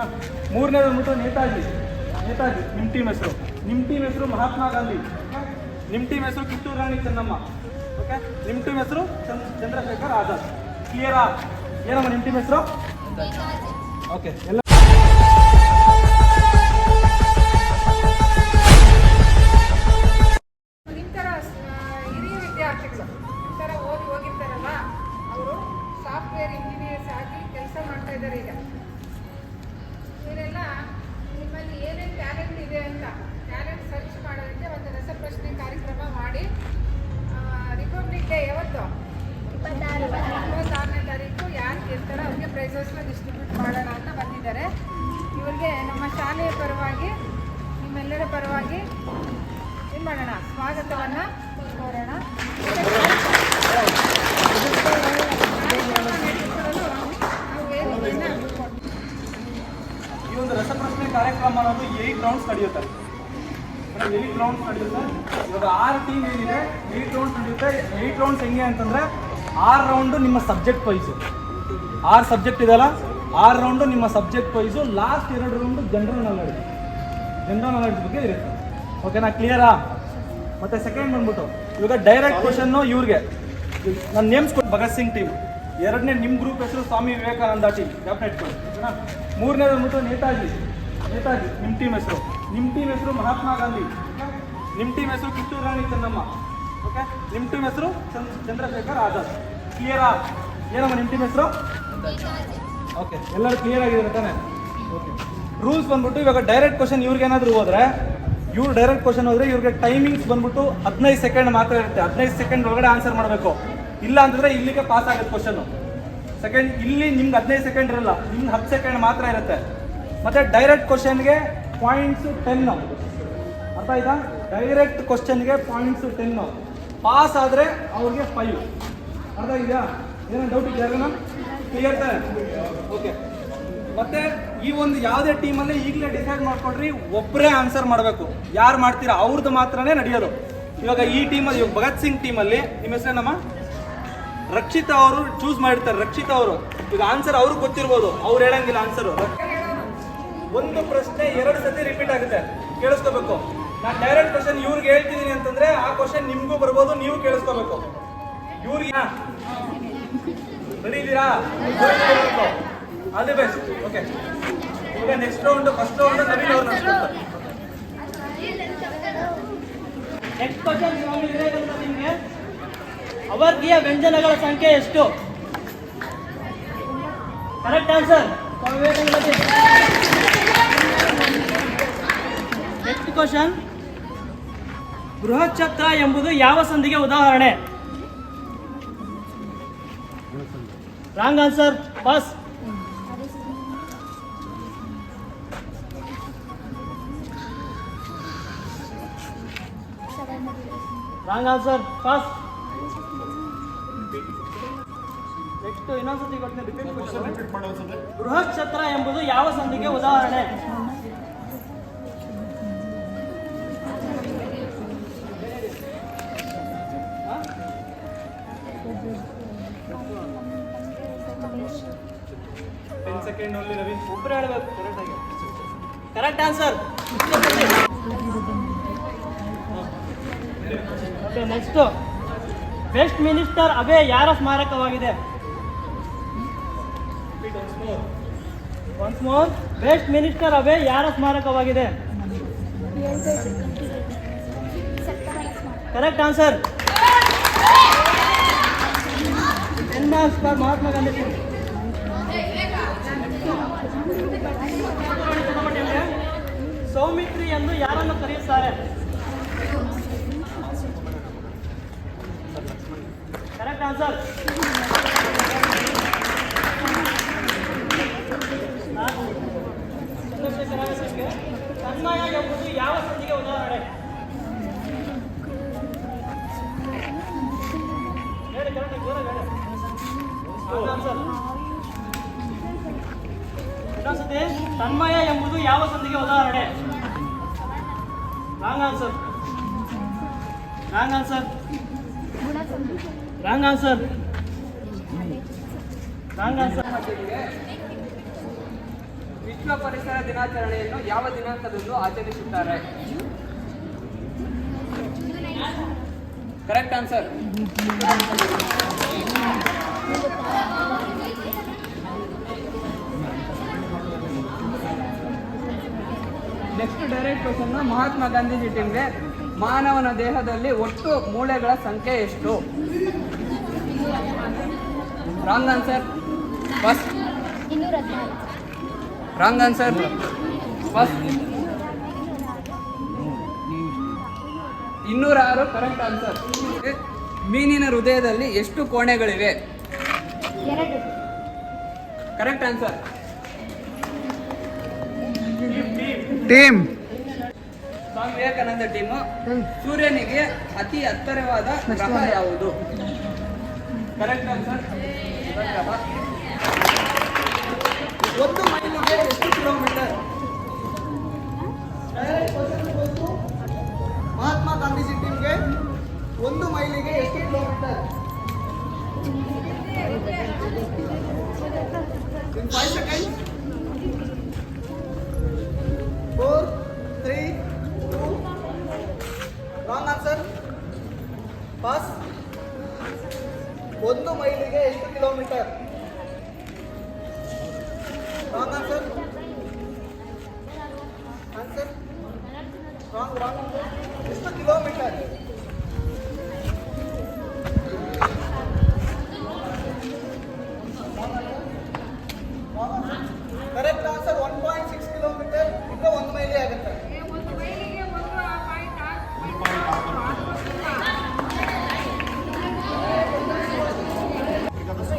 ಓಕೆನಾ ಮೂರನೇದು ಬಂದ್ಬಿಟ್ಟು ನೇತಾಜಿ. ನೇತಾಜಿ ನಿಮ್ಮ ಟೀಮ್ ಹೆಸರು. ನಿಮ್ಮ ಟೀಮ್ ಹೆಸರು ಮಹಾತ್ಮ ಗಾಂಧಿ. ನಿಮ್ಮ ಟೀಮ್ ಹೆಸರು ಕಿತ್ತೂರು ರಾಣಿ ಚೆನ್ನಮ್ಮ. ಓಕೆ ನಿಮ್ಮ ಟೀಮ್ ಹೆಸರು ಚಂದ್ರಶೇಖರ್ ಆಜಾದ್. ಕ್ಲಿಯರಾ ಏನಮ್ಮ ನಿಮ್ಮ ಟೀಮ್ ಹೆಸರು? ಓಕೆ ಎಲ್ಲ ಪರವಾಗಿ ಏನು ಮಾಡೋಣ ಸ್ವಾಗತವನ್ನು ಕೋರೋಣ. ಈ ಒಂದು ರಸಪ್ರಶ್ನೆ ಕಾರ್ಯಕ್ರಮ ಅನ್ನೋದು ಏಟ್ ರೌಂಡ್ಸ್ ನಡೆಯುತ್ತೆ. ಏಟ್ ರೌಂಡ್ಸ್ ನಡೆಯುತ್ತೆ. ಇವಾಗ ಆರು ಟೀಮ್ ಏನಿದೆ ಏಟ್ ರೌಂಡ್ಸ್ ನಡೆಯುತ್ತೆ. ಏಟ್ ರೌಂಡ್ಸ್ ಹೆಂಗೆ ಅಂತಂದ್ರೆ ಆರು ರೌಂಡು ನಿಮ್ಮ ಸಬ್ಜೆಕ್ಟ್ ವೈಸು. ಆರು ಸಬ್ಜೆಕ್ಟ್ ಇದೆಯಲ್ಲ? ಆರು ರೌಂಡು ನಿಮ್ಮ ಸಬ್ಜೆಕ್ಟ್ ವೈಸು, ಲಾಸ್ಟ್ ಎರಡು round general knowledge. General knowledge ಬಗ್ಗೆ ಇರುತ್ತೆ. ಓಕೆನಾ ಕ್ಲಿಯರಾ ಮತ್ತೆ ಸೆಕೆಂಡ್ ಬಂದ್ಬಿಟ್ಟು. ಇವಾಗ ಡೈರೆಕ್ಟ್ ಕ್ವಶನ್ನು ಇವ್ರಿಗೆ. ನನ್ನ ನೇಮ್ಸ್ ಕೊಟ್ಟು ಭಗತ್ ಸಿಂಗ್ ಟೀಮ್ ಎರಡನೇ ನಿಮ್ಮ ಗ್ರೂಪ್ ಹೆಸರು ಸ್ವಾಮಿ ವಿವೇಕಾನಂದ ಟೀಮ್ ಡೆಫಿನೆಟ್ ಇಟ್ಕೊಳ್ಳಿ ಮೂರನೇದು ಬಂದ್ಬಿಟ್ಟು ನೇತಾಜಿ. ನೇತಾಜಿ ನಿಮ್ಮ ಟೀಮ್ ಹೆಸರು. ನಿಮ್ಮ ಟೀಮ್ ಹೆಸರು ಮಹಾತ್ಮ ಗಾಂಧಿ. ನಿಮ್ಮ ಟೀಮ್ ಹೆಸರು ಕಿತ್ತೂರು ರಾಣಿ ಚೆನ್ನಮ್ಮ. ಓಕೆ ನಿಮ್ಮ ಟೀಮ್ ಹೆಸರು ಚಂದ್, ಚಂದ್ರಶೇಖರ್ ಆಜಾದ್. ಕ್ಲಿಯರಾ ಏನಮ್ಮ ನಿಮ್ಮ ಟೀಮ್ ಹೆಸರು? ಓಕೆ ಎಲ್ಲರೂ ಕ್ಲಿಯರ್ ಆಗಿದ್ದಾರೆ ತಾನೆ? ಓಕೆ ರೂಲ್ಸ್ ಬಂದ್ಬಿಟ್ಟು ಇವಾಗ ಡೈರೆಕ್ಟ್ ಕ್ವಶನ್ ಇವ್ರಿಗೆ ಏನಾದರೂ ಹೋದ್ರೆ ಇವ್ರು ಡೈರೆಕ್ಟ್ ಕ್ವಶನ್ ಹೋದ್ರೆ ಇವ್ರಿಗೆ ಟೈಮಿಂಗ್ಸ್ ಬಂದ್ಬಿಟ್ಟು ಹದಿನೈದು ಸೆಕೆಂಡ್ ಮಾತ್ರ ಇರುತ್ತೆ. ಹದಿನೈದು ಸೆಕೆಂಡ್ ಒಳಗಡೆ ಆನ್ಸರ್ ಮಾಡಬೇಕು. ಇಲ್ಲ ಅಂತಂದ್ರೆ ಇಲ್ಲಿಗೆ ಪಾಸ್ ಆಗುತ್ತೆ ಕ್ವಶನ್ ಸೆಕೆಂಡ್ ಇಲ್ಲಿ ನಿಮ್ಗೆ ಹದಿನೈದು ಸೆಕೆಂಡ್ ಇರಲ್ಲ. ನಿಮ್ಗೆ ಹತ್ತು ಸೆಕೆಂಡ್ ಮಾತ್ರ ಇರುತ್ತೆ. ಮತ್ತೆ ಡೈರೆಕ್ಟ್ ಕ್ವಶನ್ಗೆ ಪಾಯಿಂಟ್ಸ್ ಟೆನ್ ಅರ್ಥ ಆಯ್ತಾ? ಡೈರೆಕ್ಟ್ ಕ್ವಶನ್ಗೆ ಪಾಯಿಂಟ್ಸ್ ಟೆನ್ ಪಾಸ್ ಆದರೆ ಅವ್ರಿಗೆ ಫೈವ್ ಅರ್ಥ ಇದೆಯಾ ಏನೋ ಡೌಟ್ ಇದೆಯಾ ಕ್ಲಿಯರ್ ಓಕೆ ಮತ್ತೆ ಈ ಒಂದು ಯಾವುದೇ ಟೀಮಲ್ಲಿ ಈಗಲೇ ಡಿಸೈಡ್ ಮಾಡ್ಕೊಂಡ್ರಿ ಒಬ್ಬರೇ ಆನ್ಸರ್ ಮಾಡಬೇಕು. ಯಾರು ಮಾಡ್ತೀರಾ ಅವ್ರದ್ದು ಮಾತ್ರನೇ ನಡೆಯೋದು. ಇವಾಗ ಈ ಟೀಮಲ್ಲಿ ಇವಾಗ ಭಗತ್ ಸಿಂಗ್ ಟೀಮಲ್ಲಿ ನಿಮ್ಮ ಹೆಸರೇನಮ್ಮ? ರಕ್ಷಿತಾ ಅವರು ಚೂಸ್ ಮಾಡಿರ್ತಾರೆ, ರಕ್ಷಿತಾ ಅವರು. ಈಗ ಆನ್ಸರ್ ಅವ್ರಿಗೆ ಗೊತ್ತಿರ್ಬೋದು, ಅವ್ರು ಹೇಳಂಗಿಲ್ಲ ಆನ್ಸರು ಒಂದು ಪ್ರಶ್ನೆ ಎರಡು ಸತಿ ರಿಪೀಟ್ ಆಗುತ್ತೆ. ಕೇಳಿಸ್ಕೋಬೇಕು. ನಾನು ಡೈರೆಕ್ಟ್ ಕ್ವಶನ್ ಇವ್ರಿಗೆ ಹೇಳ್ತಿದ್ದೀನಿ ಅಂತಂದ್ರೆ ಆ ಕ್ವಶನ್ ನಿಮಗೂ ಬರ್ಬೋದು, ನೀವು ಕೇಳಿಸ್ಕೋಬೇಕು. ಇವ್ರಿಗೆ ready all the best okay ಈಗ next round first round Naveen ಅವರು ನಡೆಸ್ಕೊಡ್ತಾರೆ ನೆಕ್ಸ್ಟ್ ಕ್ವಶನ್ ನಿಮಗೆ? ಅವರ್ಗೀಯ ವ್ಯಂಜನಗಳ ಸಂಖ್ಯೆ ಎಷ್ಟು? ಕರೆಕ್ಟ್ ಆನ್ಸರ್ ನೆಕ್ಸ್ಟ್ ಕ್ವಶನ್ ಬೃಹಚ್ಛತ್ರ ಎಂಬುದು ಯಾವ ಸಂಧಿಗೆ ಉದಾಹರಣೆ? Wrong answer pass wrong answer pass next ಇನ್ನೊಂದ್ಸತಿ ಬೃಹತ್ ಛತ್ರ ಎಂಬುದು ಯಾವ ಸಂಧಿಗೆ ಉದಾಹರಣೆ? ಸೆಕೆಂಡ್ ಒಬ್ಬರು ಹೇಳಬೇಕು ಕರೆಕ್ಟ್ ಆಗಿ. Correct answer okay Westminster Abbey ಯಾರ ಸ್ಮಾರಕವಾಗಿದೆ once more Westminster Abbey ಯಾರ ಸ್ಮಾರಕವಾಗಿದೆ ಕರೆಕ್ಟ್ ಆನ್ಸರ್ ಮಹಾತ್ಮ ಗಾಂಧಿ ಸೌಮಿತ್ರಿ ಎಂದು ಯಾರನ್ನು ಕರೆಯುತ್ತಾರೆ? ಕರೆಕ್ಟ್ ಆನ್ಸರ್ ತನ್ಮಯ ಎಂಬುದು ಯಾವ ಸಂಧಿಗೆ ಉದಾಹರಣೆ ಹೇಳಿ ಕರೆಕ್ಟ್ ಜೋರಾಗಿ ಹೇಳಿ ತನ್ಮಯ ಎಂಬುದು ಯಾವ ಸಂಧಿಗೆ ಉದಾಹರಣೆ wrong answer wrong answer wrong answer wrong answer ವಿಶ್ವ ಪರಿಸರ ದಿನಾಚರಣೆಯನ್ನು ಯಾವ ದಿನಾಂಕದಂದು ಆಚರಿಸುತ್ತಾರೆ? Correct answer next direct question Mahatma Gandhiji ಟೀಮ್ಗೆ ಮಾನವನ ದೇಹದಲ್ಲಿ ಒಟ್ಟು ಮೂಳೆಗಳ ಸಂಖ್ಯೆ ಎಷ್ಟು? Wrong answer first wrong answer first ಇನ್ನೂರ ಆರು ಕರೆಕ್ಟ್ ಆನ್ಸರ್ ಮೀನಿನ ಹೃದಯದಲ್ಲಿ ಎಷ್ಟು ಕೋಣೆಗಳಿವೆ? Correct answer team Swami Vivekananda team. ಸೂರ್ಯನಿಗೆ ಅತಿ ಹತ್ತರವಾದ ಗ್ರಹ ಯಾವುದು? ಕರೆಕ್ಟ್ ಆನ್ಸರ್ ಒಂದು ಮೈಲಿಗೆ ಎಷ್ಟು ಕಿಲೋಮೀಟರ್ ಮಹಾತ್ಮ ಗಾಂಧೀಜಿ ಟೀಮ್ಗೆ ಒಂದು ಮೈಲಿಗೆ ಎಷ್ಟು kilometre five five correct answer one point six kilometre ಈಗ ಒಂದು ಮೈಲಿ ಆಗುತ್ತೆ. ಒಂದು ಮೈಲಿಗೆ ಒಂದು point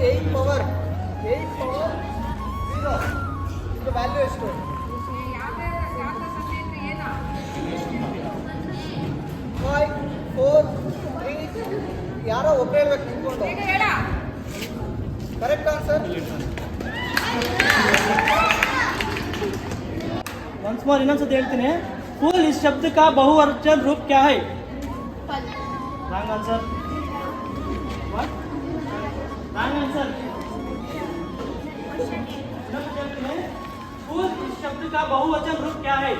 eight power eight power zero ಇದು ವ್ಯಾಲ್ಯೂ ಎಷ್ಟು ಫೈವ್ ಫೋರ್ ತ್ರೀ ಯಾರೋ ಒಬ್ಬ ಹೇಳ್ಬೇಕು ನಿಂತ್ಕೊಂಡು ಈಗ ಹೇಳ करेक्ट आंसर वंस मोर ಇನ್ನೊಂದ್ಸತಿ ಹೇಳ್ತೀನಿ फूल इस शब्द का बहुवचन रूप क्या है ಫಲ್ wrong answer what wrong answer फूल इस शब्द का बहुवचन रूप क्या है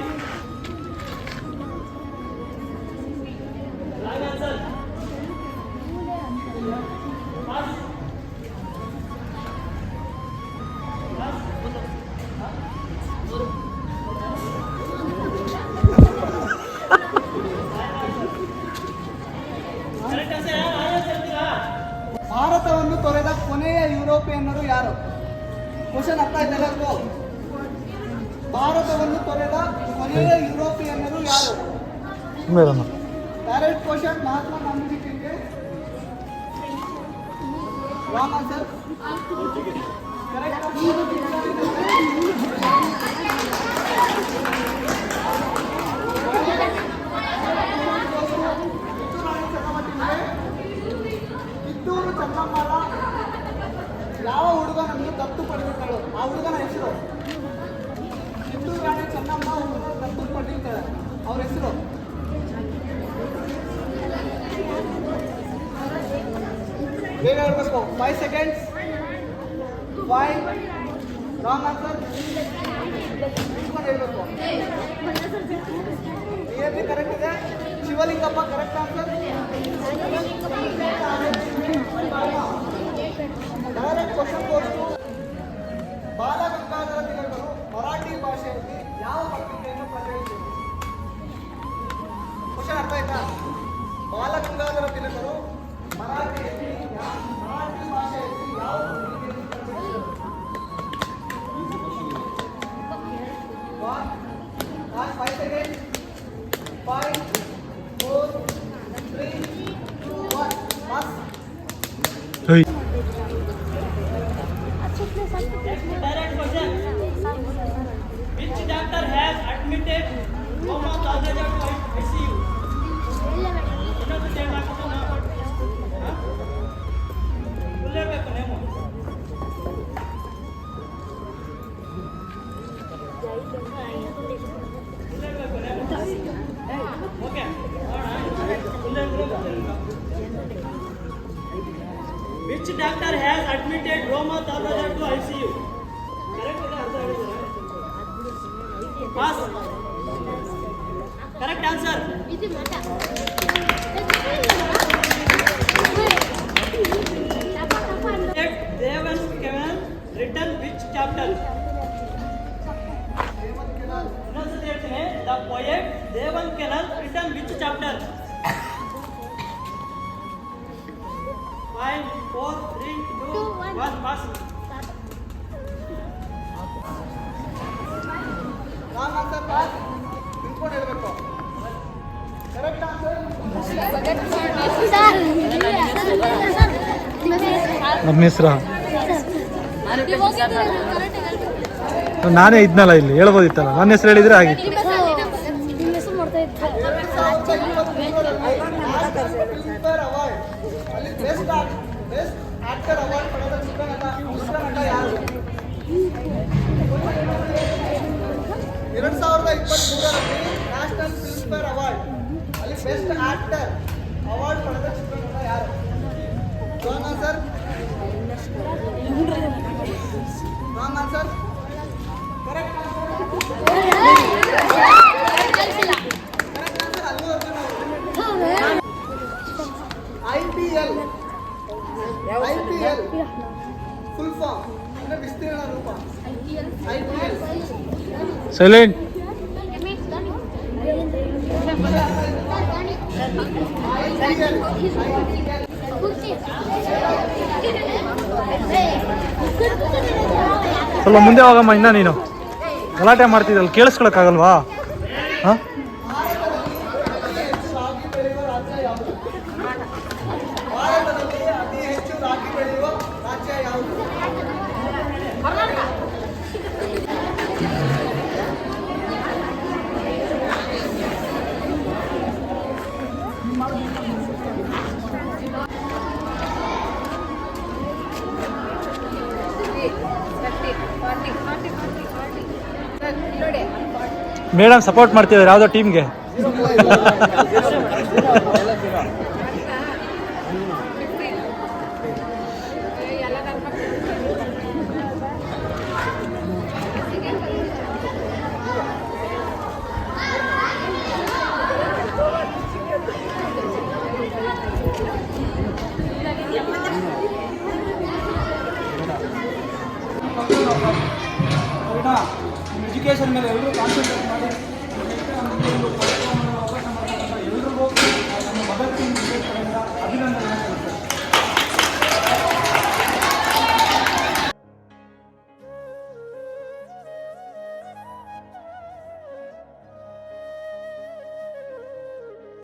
ಕ್ವಶನ್ ಅರ್ಥ ಆಯ್ತಾ ಎಲ್ಲರಿಗೂ ಭಾರತವನ್ನು ತೊರೆದ ಕೊನೆಯ ಯುರೋಪಿಯನ್ನರು ಯಾರು? ಡೈರೆಕ್ಟ್ ಕ್ವಶನ್ ಮಹಾತ್ಮ ಗಾಂಧೀಜಿಗೆ ರಾಂಗ್ ಆನ್ಸರ್ ಕಿತ್ತೂರು ಚೆನ್ನಮ್ಮನ ಯಾವ ಹುಡುಗ ನಮಗೆ ದತ್ತು ಪಡೆದಿದ್ದಾಳು ಆ ಹುಡುಗನ ಹೆಸರು? ಕಿತ್ತೂರು ರಾಣಿ ಚೆನ್ನಮ್ಮ ಹುಡುಗ ದತ್ತು ಪಡೆದಿದ್ದಾಳೆ ಅವ್ರ ಹೆಸರು? ಬೇಗ ಹೇಳ್ಬೇಕು. Five seconds five wrong answer ಹೇಳ್ಬೇಕು. ನಿಯರ್ಲಿ ಕರೆಕ್ಟ್ ಇದೆ. Shivalingappa correct answer direct question course Balagangadhara ತಿಲಕರು Marathi ಭಾಷೆಯಲ್ಲಿ ಯಾವ ಪತ್ರಿಕೆಯನ್ನು ಪ್ರಕಟಿಸಿದರು ಕ್ವಶನ್ ಅರ್ಥ ಆಯ್ತಾ ಬಾಲಗಂಗಾಧರ ತಿಲಕರು ಮರಾಠಿಯಲ್ಲಿ ಯಾ- ಮರಾಠಿ ಭಾಷೆಯಲ್ಲಿ ಯಾವ ಪತ್ರಿಕೆಯನ್ನು ಪ್ರಕಟಿಸಿದರು One, last five seconds. Five, four, three, two, Which doctor has admitted Roma Thabrajat to ICU? Pass correct answer देवन केवल रिटर्न विच चैप्टर pronunciate है the poet देवन केवल return which chapter Five, four, three, two, one, pass. ನಾನೇ ಇದ್ನಲ್ಲ ಇಲ್ಲಿ ಹೇಳ್ಬೋದಿತ್ತಲ್ಲ? ನನ್ನ ಹೆಸರು ಹೇಳಿದ್ರೆ ಆಗಿತ್ತು. ಫಿಲ್ಮ್ಫೇರ್ ಅವಾರ್ಡ್ ಅಲ್ಲಿ ಬೆಸ್ಟ್ ಆಕ್ಟರ್ ಅವಾರ್ಡ್ ಪಡೆದ ಚಿತ್ರನಟ ಯಾರು wrong answer wrong answer correct correct answer Allu Arjun ಅವರು I P L I P L full form ಅಂದ್ರೆ ವಿಸ್ತೀರ್ಣ ರೂಪ ಐ ಪಿ ಎಲ್ ಸೈಲೆಂಟ್ ಸ್ವಲ್ಪ ಮುಂದೆ ಹೋಗಮ್ಮ ಇನ್ನ ನೀನು. ಗಲಾಟೆ ಮಾಡ್ತಿದ್ದಲ್ಲ ಕೇಳಿಸ್ಕೊಳಕ್ಕಾಗಲ್ವಾ? ಹಾಂ ರಾಗಿ ಬೆಳೆಯುವ ರಾಜ್ಯ ಯಾವುದು ಭಾರತದಲ್ಲಿ ಅತಿ ಹೆಚ್ಚು ರಾಗಿ ಬೆಳೆಯುವ ರಾಜ್ಯ ಯಾವುದು ನೋಡಿ ಮೇಡಮ್ ಸಪೋರ್ಟ್ ಮಾಡ್ತಿದ್ದಾರೆ ಯಾವುದೋ ಟೀಮ್ಗೆ. ಎಲ್ಲ ಕರ್ಕೊಂಡು ಆಯ್ತಾ ನಿಮ್ಮ ಎಜುಕೇಷನ್ ಮೇಲೆ ಎಲ್ಲರೂ ಕಾನ್ಸಂಟ್ರೇಟ್ ಮಾಡಿ ಎಲ್ರಿಗೂ ನಮ್ಮ ಮದರ್ ಟೀಮ್ ಅಭಿನಂದನೆ